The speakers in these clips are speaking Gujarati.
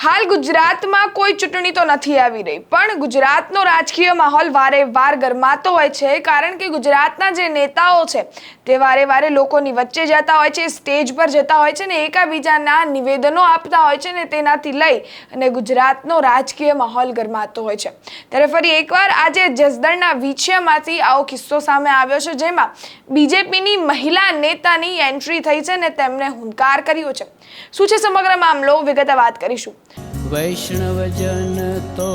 હાલ ગુજરાતમાં કોઈ ચૂંટણી તો નથી આવી રહી, પણ ગુજરાતનો રાજકીય માહોલ વારે વાર ગરમાતો હોય છે, કારણ કે ગુજરાતના જે નેતાઓ છે, તે વારે વારે લોકોની વચ્ચે જતા હોય છે, સ્ટેજ પર જતા હોય છે ને એકાબીજાના નિવેદનો આપતા હોય છે ને તેનાથી લઈ અને ગુજરાતનો રાજકીય માહોલ ગરમાતો હોય છે. ત્યારે ફરી એકવાર આજે જસદણના વિછિયામાંથી આવો કિસ્સો સામે આવ્યો છે, જેમાં બીજેપીની મહિલા નેતાની એન્ટ્રી થઈ છે ને તેમણે હુંકાર કર્યો છે. શું છે સમગ્ર મામલો? વિગતે વાત કરીશું. વૈષ્ણવજન તો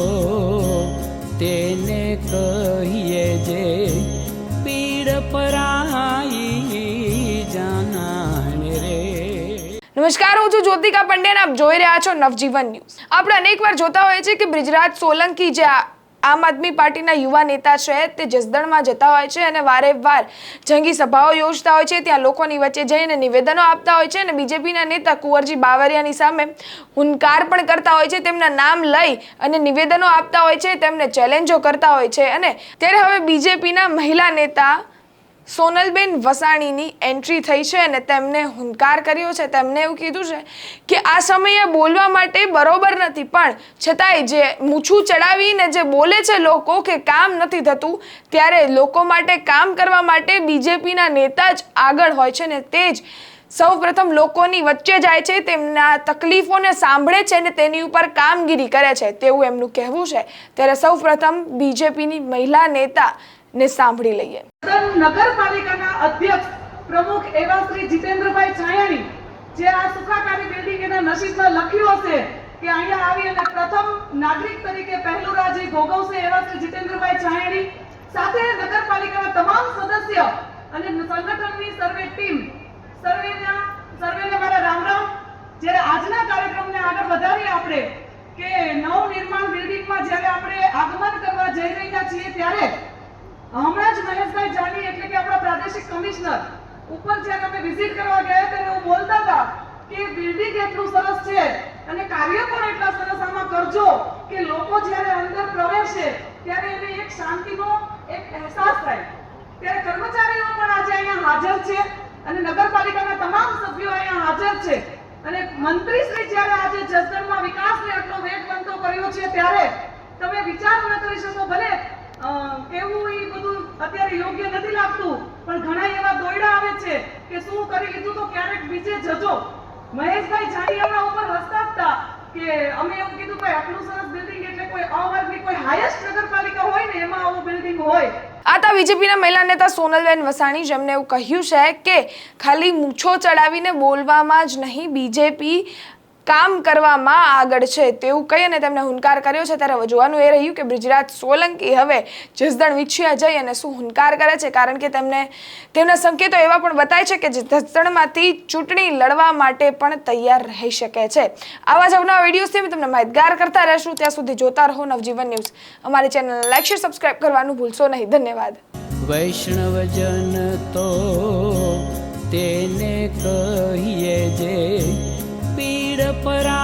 તેને કહીએ જે પીડ પરાઈ જાનાને રે. નમસ્કાર, હું છું જ્યોતિકા પંડે આપ જોઈ રહ્યા છો નવજીવન ન્યૂઝ. આપણે અનેકવાર જોતા હોઈએ છીએ કે બ્રિજરાજ સોલંકી જે આમ આદમી પાર્ટીના યુવા નેતા છે તે જસદણમાં જતા હોય છે અને વારે વાર જંગી સભાઓ યોજતા હોય છે. ત્યાં લોકોની વચ્ચે જઈને નિવેદનો આપતા હોય છે અને બીજેપીના નેતા કુંવરજી બાવરિયાની સામે હુંકાર પણ કરતા હોય છે. તેમના નામ લઈ અને નિવેદનો આપતા હોય છે. તેમને ચેલેન્જો કરતા હોય છે અને ત્યારે હવે બીજેપીના મહિલા નેતા સોનલબેન વસાણીની એન્ટ્રી થઈ છે અને તેમને હુંકાર કર્યો છે. તેમને એવું કીધું છે કે આ સમયે બોલવા માટે બરોબર નથી, પણ છતાંય જે મૂછું ચડાવીને જે બોલે છે લોકો કે કામ નથી થતું, ત્યારે લોકો માટે કામ કરવા માટે બીજેપીના નેતા જ આગળ હોય છે ને તે જ સૌ પ્રથમ લોકોની વચ્ચે જાય છે, તેમના તકલીફોને સાંભળે છે અને તેની ઉપર કામગીરી કરે છે. તેવું એમનું કહેવું છે. ત્યારે સૌ પ્રથમ બીજેપીની મહિલા નેતાને સાંભળી લઈએ. નગરપાલિકાના અધ્યક્ષ પ્રમુખ એવા શ્રી જીતેન્દ્રભાઈ ચાયાણી, જે આ સુખાકારી બિલ્ડિંગ એના નસીબમાં લખ્યું હશે કે અહીંયા આવી અને પ્રથમ નાગરિક તરીકે પહેલું રાજી ભોગવશે એવા શ્રી જીતેન્દ્રભાઈ ચાયાણી, સાથે નગરપાલિકાના તમામ સદસ્ય અને સંગઠનની સર્વે ટીમ, સર્વેના, સર્વેને મારા રામ રામ. જ્યારે આજના કાર્યક્રમને આગળ વધારીએ આપણે કે નવનિર્માણ બિલ્ડિંગમાં જ્યારે આપણે આગમન કરવા જઈ રહ્યા છીએ ત્યારે હમણાં જ મહેશભાઈ જાની એટલે કે આપણા પ્રાદેશિક કમિશનર. ઉપર જ્યારે અમે વિઝિટ કરવા ગયા ત્યારે એવું બોલતા હતા કે બિલ્ડિંગ એટલું સરસ છે અને કાર્ય પણ એટલા સરસ આમાં કરજો કે લોકો જ્યારે અંદર પ્રવેશે ત્યારે એને એક શાંતિનો એક અહેસાસ થાય. ત્યારે કર્મચારીઓ પણ આજે અહીંયા હાજર છે અને નગરપાલિકાના તમામ સભ્યો અહીંયા હાજર છે. અને મંત્રીશ્રી જ્યારે આજે જસદણમાં વિકાસને આટલો વેગ બનતો કર્યો છે ત્યારે તમે વિચાર ન કરી શકો, ભલે અ, એ બધું અત્યારે યોગ્ય નથી લાગતું. પણ ઘણા એવા દોયડા આવે છે કે શું કરી લીધું તો ક્યારેક બીજે જજો. મહેશભાઈ હમણાં ઉપર હસતા હતા કે અમે એવું કીધું કે આટલું સરસ બિલ્ડિંગ એટલે કોઈ અવર્ગની કોઈ હાઈએસ્ટ નગરપાલિકા હોય ને એમાં આવું બિલ્ડિંગ હોય. આ હતા બીજેપીના મહિલા નેતા સોનલબેન વસાણી જેમને એવું કહ્યું છે કે ખાલી મૂછો ચડાવીને બોલવામાં જ નહીં બીજેપી કામ કરવામાં આગળ છે તેવું કહી અને તેમણે હુંકાર કર્યો છે. ત્યારે જોવાનું એ રહ્યું કે બ્રિજરાજ સોલંકી હવે જસદણ વિછિયા જઈ અને શું હુંકાર કરે છે? કારણ કે તેમને, તેમના સંકેતો એવા પણ બતાય છે કે જસદણમાંથી ચૂંટણી લડવા માટે પણ તૈયાર રહી શકે છે. આવા જ અવનવા વિડીયોથી અમે તમને માહિતગાર કરતા રહેશું. ત્યાં સુધી જોતા રહો નવજીવન ન્યૂઝ. અમારી ચેનલ લાઈક, શેર સબસ્ક્રાઈબ કરવાનું ભૂલશો નહીં. ધન્યવાદ. વૈષ્ણવજન તો તેને કહીએ જે પીડ પરાઈ